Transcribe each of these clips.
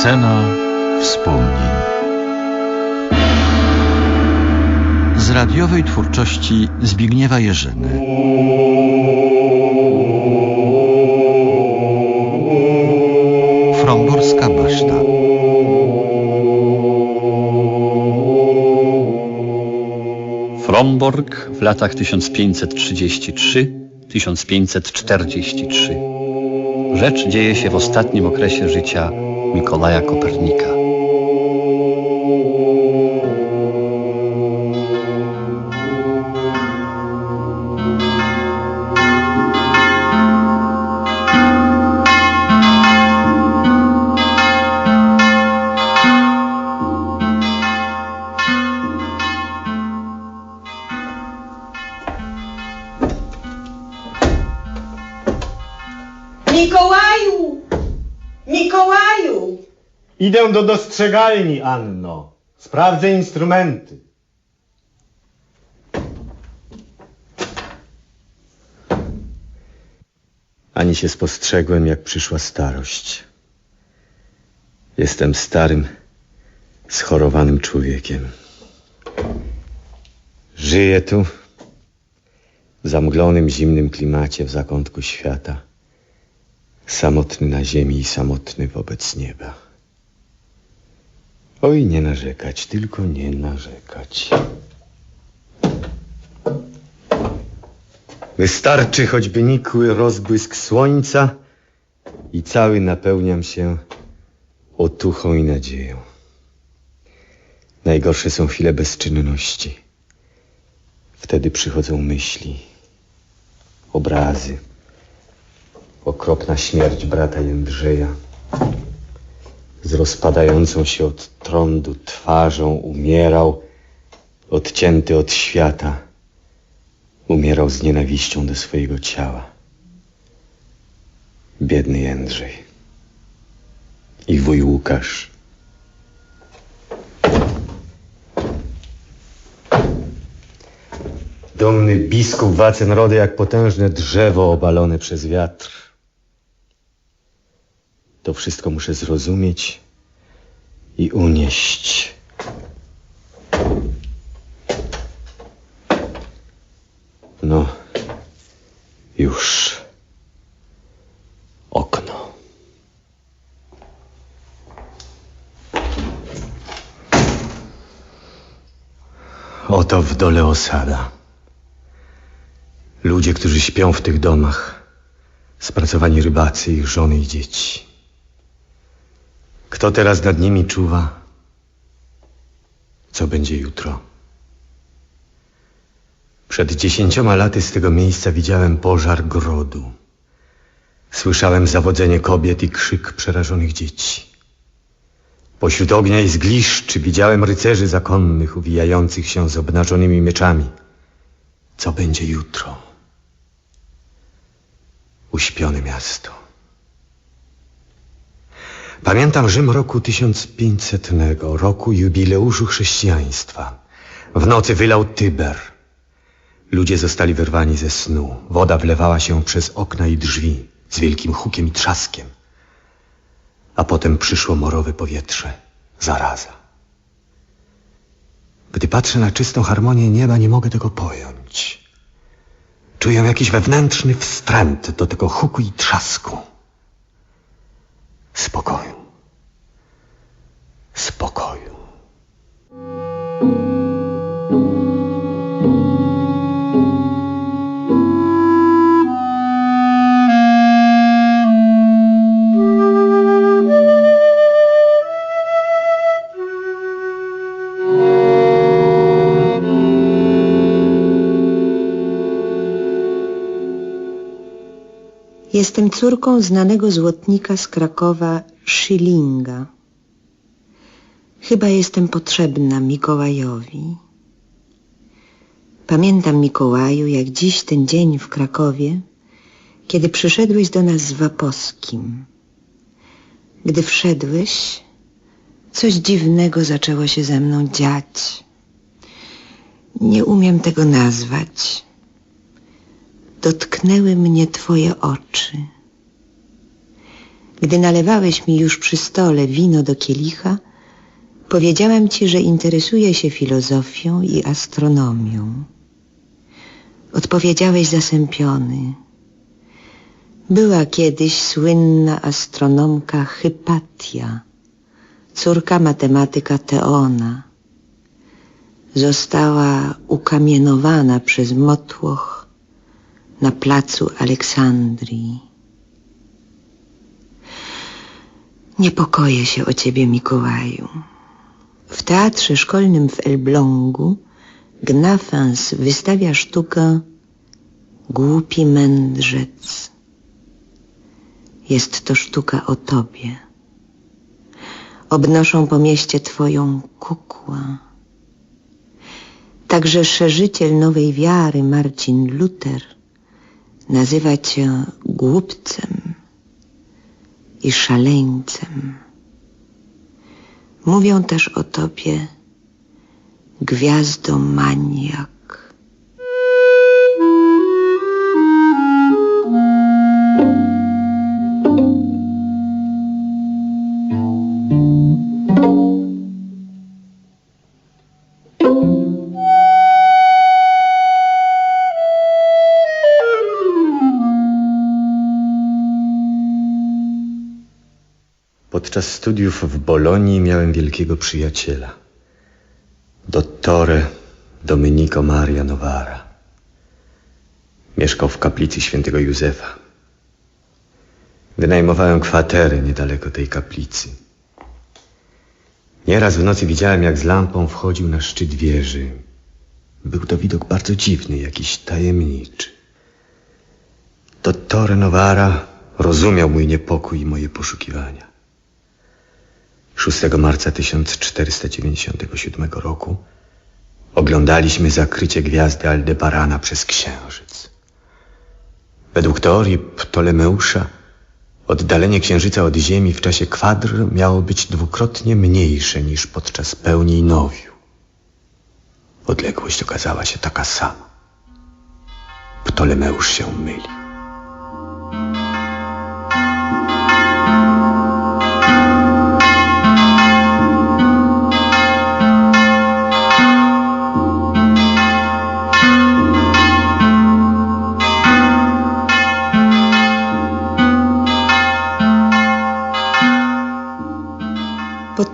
Scena wspomnień. Z radiowej twórczości Zbigniewa Jerzyny. Fromborska Baszta. Fromborg w latach 1533-1543. Rzecz dzieje się w ostatnim okresie życia Mikołaja Kopernika. Idę do dostrzegalni, Anno. Sprawdzę instrumenty. Ani się spostrzegłem, jak przyszła starość. Jestem starym, schorowanym człowiekiem. Żyję tu, w zamglonym, zimnym klimacie w zakątku świata. Samotny na ziemi i samotny wobec nieba. Oj, nie narzekać, tylko nie narzekać. Wystarczy choćby nikły rozbłysk słońca i cały napełniam się otuchą i nadzieją. Najgorsze są chwile bezczynności. Wtedy przychodzą myśli, obrazy, okropna śmierć brata Jędrzeja. Z rozpadającą się od trądu twarzą umierał, odcięty od świata. Umierał z nienawiścią do swojego ciała. Biedny Jędrzej. I wuj Łukasz. Dumny biskup Wacenrody jak potężne drzewo obalone przez wiatr. To wszystko muszę zrozumieć i unieść. No, już. Okno. Oto w dole osada. Ludzie, którzy śpią w tych domach. Spracowani rybacy, ich żony i dzieci. Kto teraz nad nimi czuwa? Co będzie jutro? Przed dziesięcioma laty z tego miejsca widziałem pożar grodu. Słyszałem zawodzenie kobiet i krzyk przerażonych dzieci. Pośród ognia i zgliszczy widziałem rycerzy zakonnych uwijających się z obnażonymi mieczami. Co będzie jutro? Uśpione miasto. Pamiętam Rzym roku 1500, roku jubileuszu chrześcijaństwa. W nocy wylał Tyber. Ludzie zostali wyrwani ze snu. Woda wlewała się przez okna i drzwi z wielkim hukiem i trzaskiem. A potem przyszło morowe powietrze, zaraza. Gdy patrzę na czystą harmonię nieba, nie mogę tego pojąć. Czuję jakiś wewnętrzny wstręt do tego huku i trzasku. Spokoju. Spokoju. Jestem córką znanego złotnika z Krakowa Schillinga. Chyba jestem potrzebna Mikołajowi. Pamiętam, Mikołaju, jak dziś ten dzień w Krakowie, kiedy przyszedłeś do nas z Waposkim. Gdy wszedłeś, coś dziwnego zaczęło się ze mną dziać. Nie umiem tego nazwać. Dotknęły mnie twoje oczy. Gdy nalewałeś mi już przy stole wino do kielicha, powiedziałem ci, że interesuję się filozofią i astronomią. Odpowiedziałeś zasępiony. Była kiedyś słynna astronomka Hypatia, córka matematyka Teona. Została ukamienowana przez motłoch na placu Aleksandrii. Niepokoję się o ciebie, Mikołaju. W teatrze szkolnym w Elblągu Gnafens wystawia sztukę Głupi mędrzec. Jest to sztuka o tobie. Obnoszą po mieście twoją kukłę. Także szerzyciel nowej wiary Marcin Luther nazywa cię głupcem i szaleńcem. Mówią też o tobie gwiazdomaniak. Podczas studiów w Bolonii miałem wielkiego przyjaciela. Dottore Domenico Maria Novara. Mieszkał w kaplicy świętego Józefa. Wynajmowałem kwaterę niedaleko tej kaplicy. Nieraz w nocy widziałem, jak z lampą wchodził na szczyt wieży. Był to widok bardzo dziwny, jakiś tajemniczy. Dottore Novara rozumiał mój niepokój i moje poszukiwania. 6 marca 1497 roku oglądaliśmy zakrycie gwiazdy Aldebarana przez księżyc. Według teorii Ptolemeusza oddalenie księżyca od Ziemi w czasie kwadr miało być dwukrotnie mniejsze niż podczas pełni nowiu. Odległość okazała się taka sama. Ptolemeusz się myli.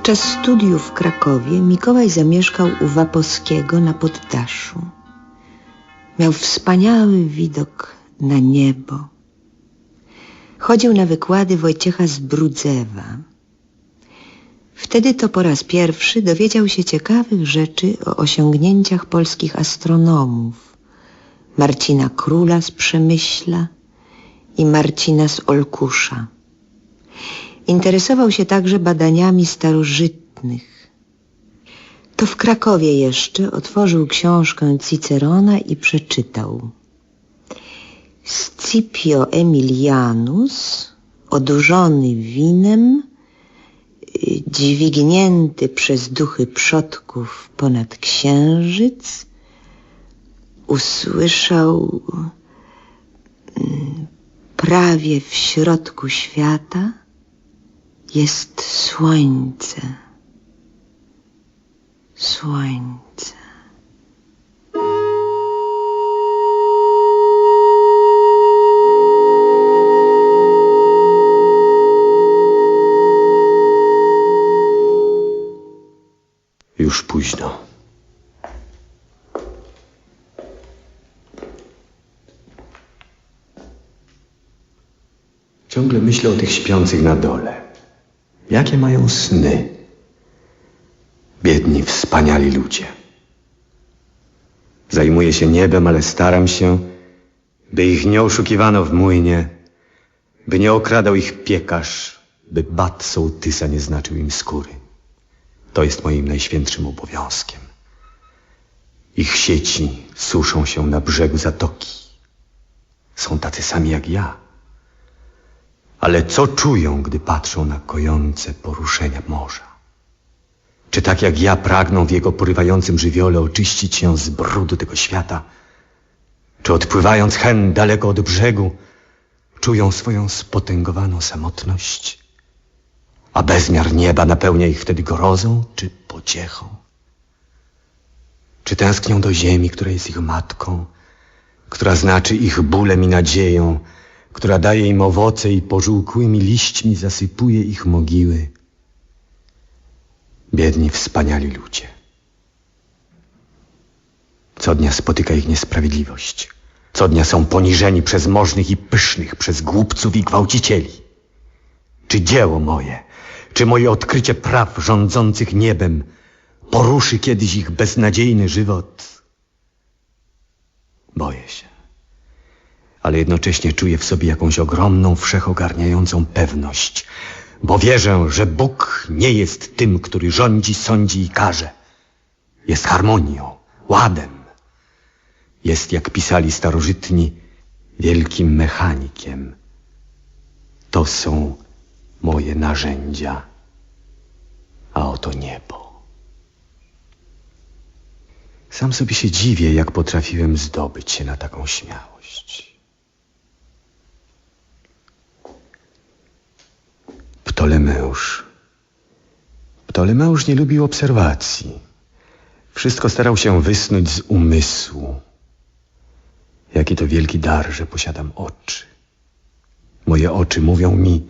Podczas studiów w Krakowie Mikołaj zamieszkał u Waposkiego na poddaszu. Miał wspaniały widok na niebo. Chodził na wykłady Wojciecha z Brudzewa. Wtedy to po raz pierwszy dowiedział się ciekawych rzeczy o osiągnięciach polskich astronomów. Marcina Króla z Przemyśla i Marcina z Olkusza. Interesował się także badaniami starożytnych. To w Krakowie jeszcze otworzył książkę Cicerona i przeczytał. Scipio Emilianus, odurzony winem, dźwignięty przez duchy przodków ponad księżyc, usłyszał mm, prawie w środku świata jest słońce. Słońce. Już późno. Ciągle myślę o tych śpiących na dole. Jakie mają sny? Biedni, wspaniali ludzie. Zajmuję się niebem, ale staram się, by ich nie oszukiwano w młynie, by nie okradał ich piekarz, by bat sołtysa nie znaczył im skóry. To jest moim najświętszym obowiązkiem. Ich sieci suszą się na brzegu zatoki. Są tacy sami jak ja. Ale co czują, gdy patrzą na kojące poruszenia morza? Czy tak jak ja pragną w jego porywającym żywiole oczyścić się z brudu tego świata? Czy odpływając hen daleko od brzegu, czują swoją spotęgowaną samotność? A bezmiar nieba napełnia ich wtedy grozą czy pociechą? Czy tęsknią do ziemi, która jest ich matką, która znaczy ich bólem i nadzieją, która daje im owoce i pożółkłymi liśćmi zasypuje ich mogiły? Biedni, wspaniali ludzie. Co dnia spotyka ich niesprawiedliwość. Co dnia są poniżeni przez możnych i pysznych, przez głupców i gwałcicieli. Czy dzieło moje, czy moje odkrycie praw rządzących niebem poruszy kiedyś ich beznadziejny żywot? Boję się. Ale jednocześnie czuję w sobie jakąś ogromną, wszechogarniającą pewność, bo wierzę, że Bóg nie jest tym, który rządzi, sądzi i karze. Jest harmonią, ładem. Jest, jak pisali starożytni, wielkim mechanikiem. To są moje narzędzia, a oto niebo. Sam sobie się dziwię, jak potrafiłem zdobyć się na taką śmiałość. Ptolemeusz. Ptolemeusz nie lubił obserwacji. Wszystko starał się wysnuć z umysłu. Jaki to wielki dar, że posiadam oczy. Moje oczy mówią mi,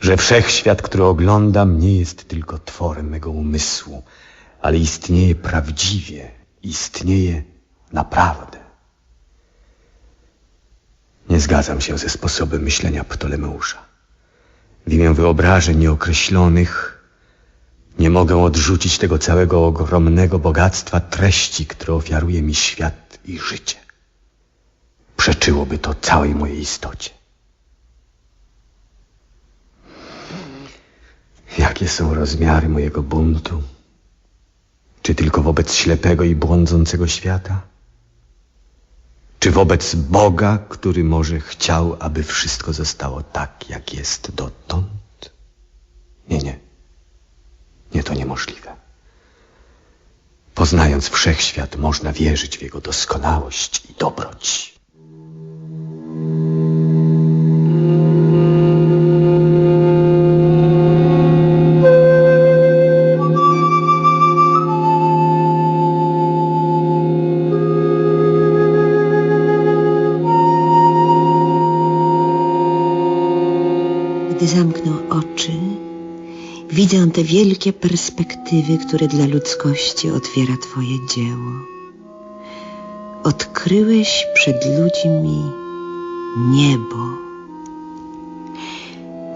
że wszechświat, który oglądam, nie jest tylko tworem mego umysłu, ale istnieje prawdziwie, istnieje naprawdę. Nie zgadzam się ze sposobem myślenia Ptolemeusza. W imię wyobrażeń nieokreślonych nie mogę odrzucić tego całego ogromnego bogactwa treści, które ofiaruje mi świat i życie. Przeczyłoby to całej mojej istocie. Jakie są rozmiary mojego buntu? Czy tylko wobec ślepego i błądzącego świata? Czy wobec Boga, który może chciał, aby wszystko zostało tak, jak jest dotąd? Nie, nie. Nie, to niemożliwe. Poznając wszechświat, można wierzyć w jego doskonałość i dobroć. Widzę te wielkie perspektywy, które dla ludzkości otwiera Twoje dzieło. Odkryłeś przed ludźmi niebo.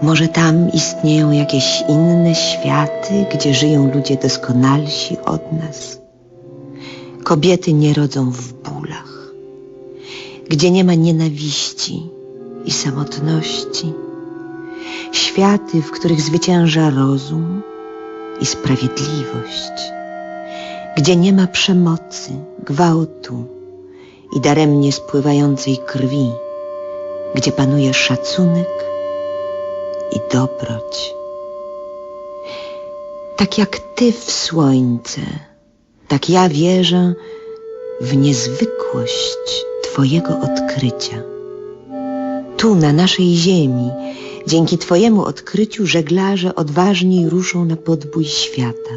Może tam istnieją jakieś inne światy, gdzie żyją ludzie doskonalsi od nas. Kobiety nie rodzą w bólach, gdzie nie ma nienawiści i samotności światy, w których zwycięża rozum i sprawiedliwość, gdzie nie ma przemocy, gwałtu i daremnie spływającej krwi, gdzie panuje szacunek i dobroć. Tak jak Ty w słońce, tak ja wierzę w niezwykłość Twojego odkrycia. Tu, na naszej ziemi, Dzięki Twojemu odkryciu żeglarze odważniej ruszą na podbój świata.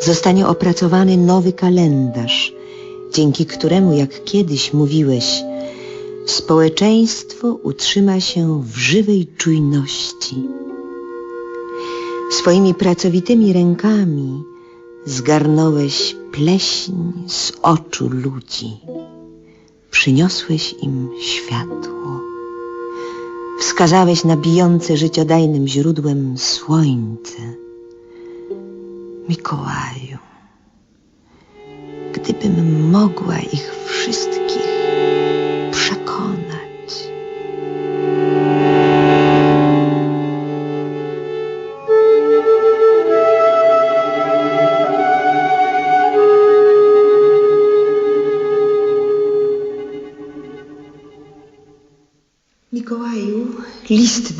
Zostanie opracowany nowy kalendarz, dzięki któremu, jak kiedyś mówiłeś, społeczeństwo utrzyma się w żywej czujności. Swoimi pracowitymi rękami zgarnąłeś pleśń z oczu ludzi. Przyniosłeś im światło wskazałeś na bijące życiodajnym źródłem słońce. Mikołaju, gdybym mogła ich wszystkich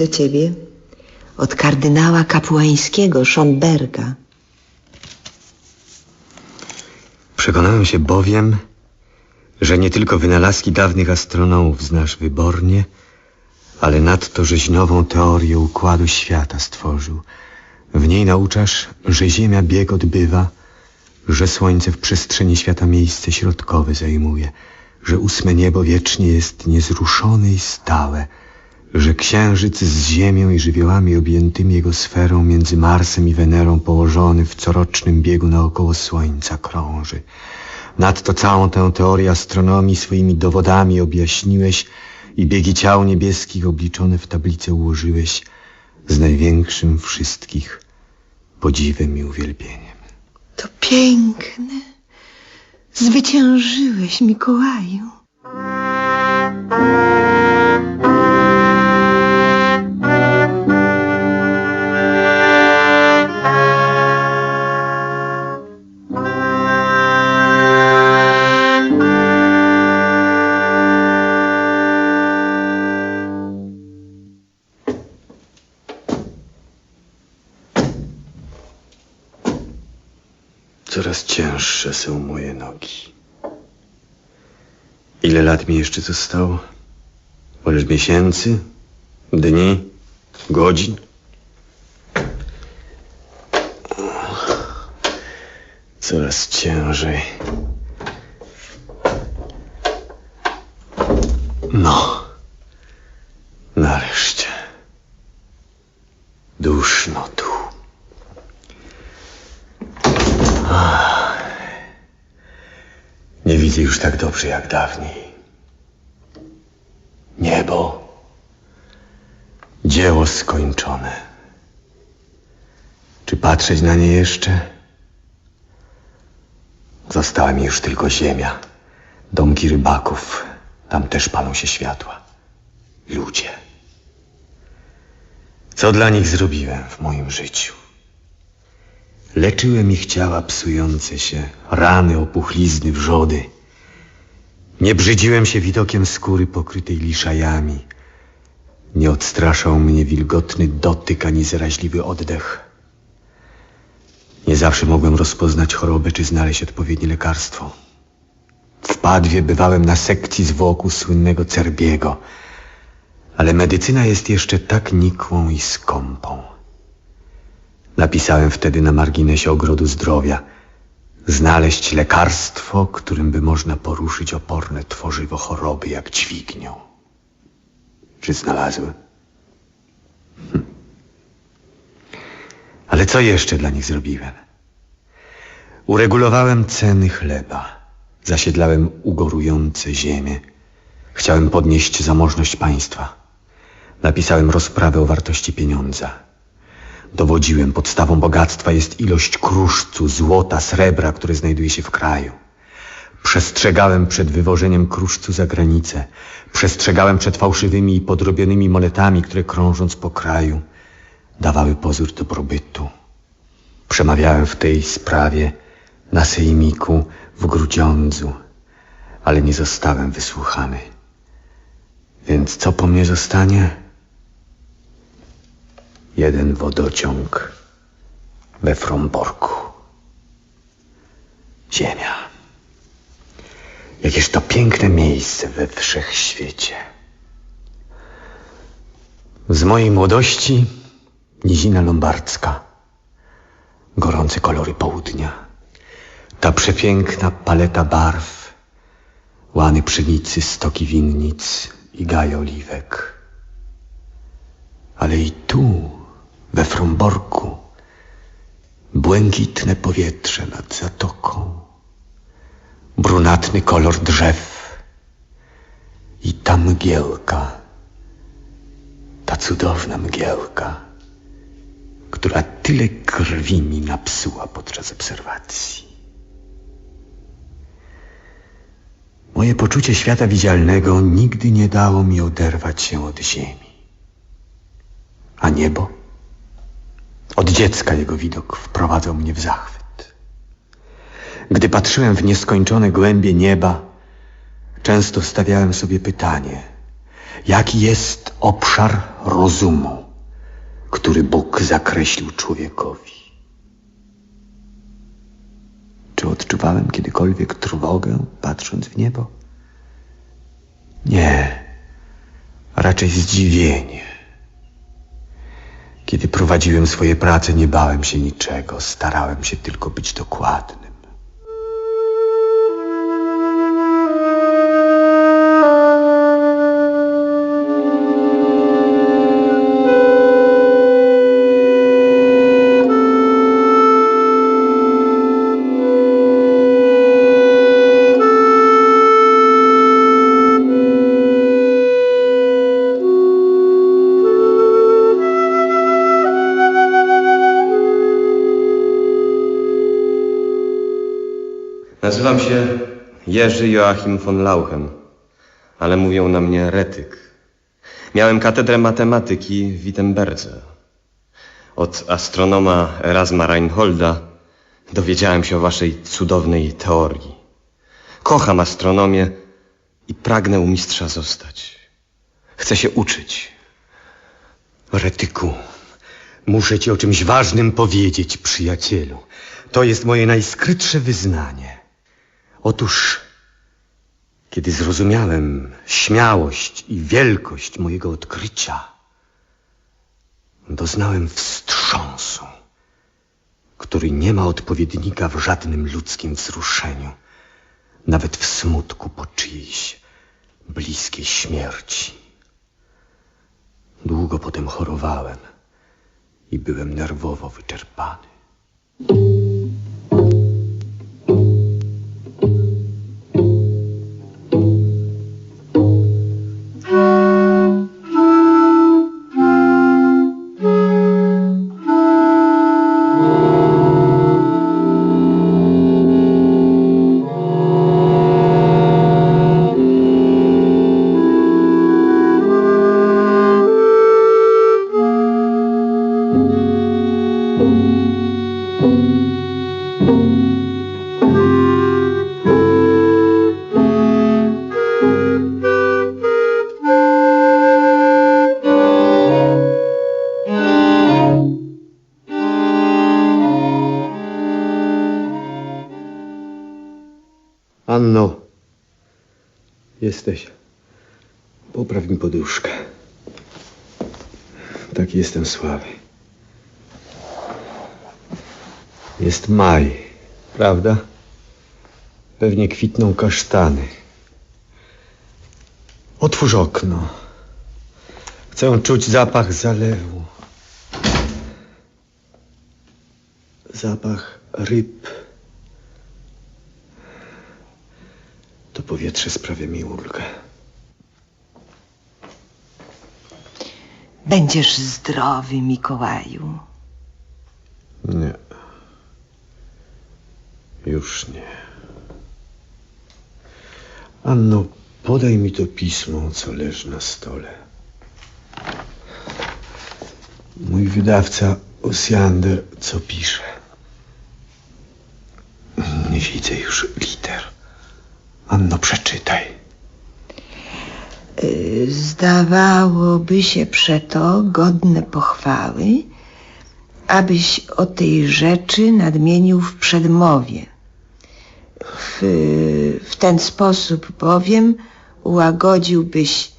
do ciebie od kardynała kapłańskiego Schonberga. Przekonałem się bowiem, że nie tylko wynalazki dawnych astronomów znasz wybornie, Ale nadto, żeś nową teorię układu świata stworzył. W niej nauczasz, że Ziemia bieg odbywa, że Słońce w przestrzeni świata miejsce środkowe zajmuje, że ósme niebo wiecznie jest niezruszone i stałe, że Księżyc z Ziemią i żywiołami objętymi jego sferą między Marsem i Wenerą położony w corocznym biegu naokoło Słońca krąży. Nadto całą tę teorię astronomii swoimi dowodami objaśniłeś i biegi ciał niebieskich obliczone w tablicę ułożyłeś z największym wszystkich podziwem i uwielbieniem. To piękne. Zwyciężyłeś, Mikołaju. Coraz cięższe są moje nogi. Ile lat mi jeszcze zostało? Poleż miesięcy, dni, godzin? Coraz ciężej. No, nareszcie. Duszno tu. Nie widzę już tak dobrze jak dawniej. Niebo. Dzieło skończone. Czy patrzeć na nie jeszcze? Została mi już tylko ziemia. Domki rybaków. Tam też palą się światła. Ludzie. Co dla nich zrobiłem w moim życiu? Leczyłem ich ciała psujące się, rany, opuchlizny, wrzody. Nie brzydziłem się widokiem skóry pokrytej liszajami. Nie odstraszał mnie wilgotny dotyk ani zaraźliwy oddech. Nie zawsze mogłem rozpoznać chorobę czy znaleźć odpowiednie lekarstwo. W Padwie bywałem na sekcji zwłoku słynnego Cerbiego, ale medycyna jest jeszcze tak nikłą i skąpą. Napisałem wtedy na marginesie ogrodu zdrowia znaleźć lekarstwo, którym by można poruszyć oporne tworzywo choroby jak dźwignią. Czy znalazłem? Hm. Ale co jeszcze dla nich zrobiłem? Uregulowałem ceny chleba. Zasiedlałem ugorujące ziemię. Chciałem podnieść zamożność państwa. Napisałem rozprawę o wartości pieniądza. Dowodziłem, podstawą bogactwa jest ilość kruszcu, złota, srebra, które znajduje się w kraju. Przestrzegałem przed wywożeniem kruszcu za granicę. Przestrzegałem przed fałszywymi i podrobionymi monetami, które krążąc po kraju dawały pozór dobrobytu. Przemawiałem w tej sprawie na sejmiku w Grudziądzu, ale nie zostałem wysłuchany. Więc co po mnie zostanie? Jeden wodociąg we Fromborku. Ziemia. Jakież to piękne miejsce we wszechświecie. Z mojej młodości nizina lombardzka. Gorące kolory południa. Ta przepiękna paleta barw. Łany pszenicy, stoki winnic i gaje oliwek. Ale i tu we Fromborku błękitne powietrze nad zatoką, brunatny kolor drzew i ta mgielka, ta cudowna mgielka, która tyle krwi mi napsuła podczas obserwacji. Moje poczucie świata widzialnego nigdy nie dało mi oderwać się od ziemi. A niebo? Od dziecka jego widok wprowadzał mnie w zachwyt. Gdy patrzyłem w nieskończone głębie nieba, często stawiałem sobie pytanie, jaki jest obszar rozumu, który Bóg zakreślił człowiekowi. Czy odczuwałem kiedykolwiek trwogę, patrząc w niebo? Nie, raczej zdziwienie. Kiedy prowadziłem swoje prace, nie bałem się niczego, starałem się tylko być dokładnym. Jerzy Joachim von Lauchem, ale mówią na mnie retyk. Miałem katedrę matematyki w Wittenberdze. Od astronoma Erasma Reinholda dowiedziałem się o waszej cudownej teorii. Kocham astronomię i pragnę u mistrza zostać. Chcę się uczyć. Retyku, muszę ci o czymś ważnym powiedzieć, przyjacielu. To jest moje najskrytsze wyznanie. Otóż, kiedy zrozumiałem śmiałość i wielkość mojego odkrycia, doznałem wstrząsu, który nie ma odpowiednika w żadnym ludzkim wzruszeniu, nawet w smutku po czyjejś bliskiej śmierci. Długo potem chorowałem i byłem nerwowo wyczerpany. Jesteś. Popraw mi poduszkę. Tak jestem słaby. Jest maj, prawda? Pewnie kwitną kasztany. Otwórz okno. Chcę czuć zapach zalewu. Zapach ryb. To powietrze sprawia mi ulgę. Będziesz zdrowy, Mikołaju. Nie. Już nie. Anno, podaj mi to pismo, co leży na stole. Mój wydawca Osiander co pisze? Nie widzę już liter. Anno, przeczytaj. Zdawałoby się przeto godne pochwały, abyś o tej rzeczy nadmienił w przedmowie. W, w ten sposób bowiem ułagodziłbyś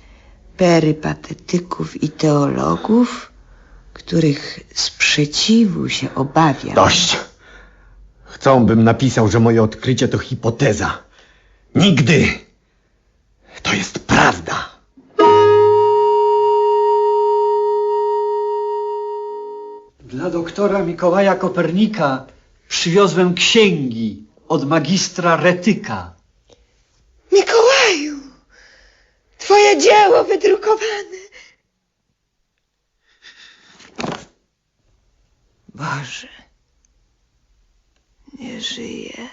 perypatetyków i teologów, których sprzeciwu się obawiam. Dość! Chcą, bym napisał, że moje odkrycie to hipoteza. Nigdy! To jest prawda. Dla doktora Mikołaja Kopernika przywiozłem księgi od magistra Retyka. Mikołaju, twoje dzieło wydrukowane. Boże, nie żyje.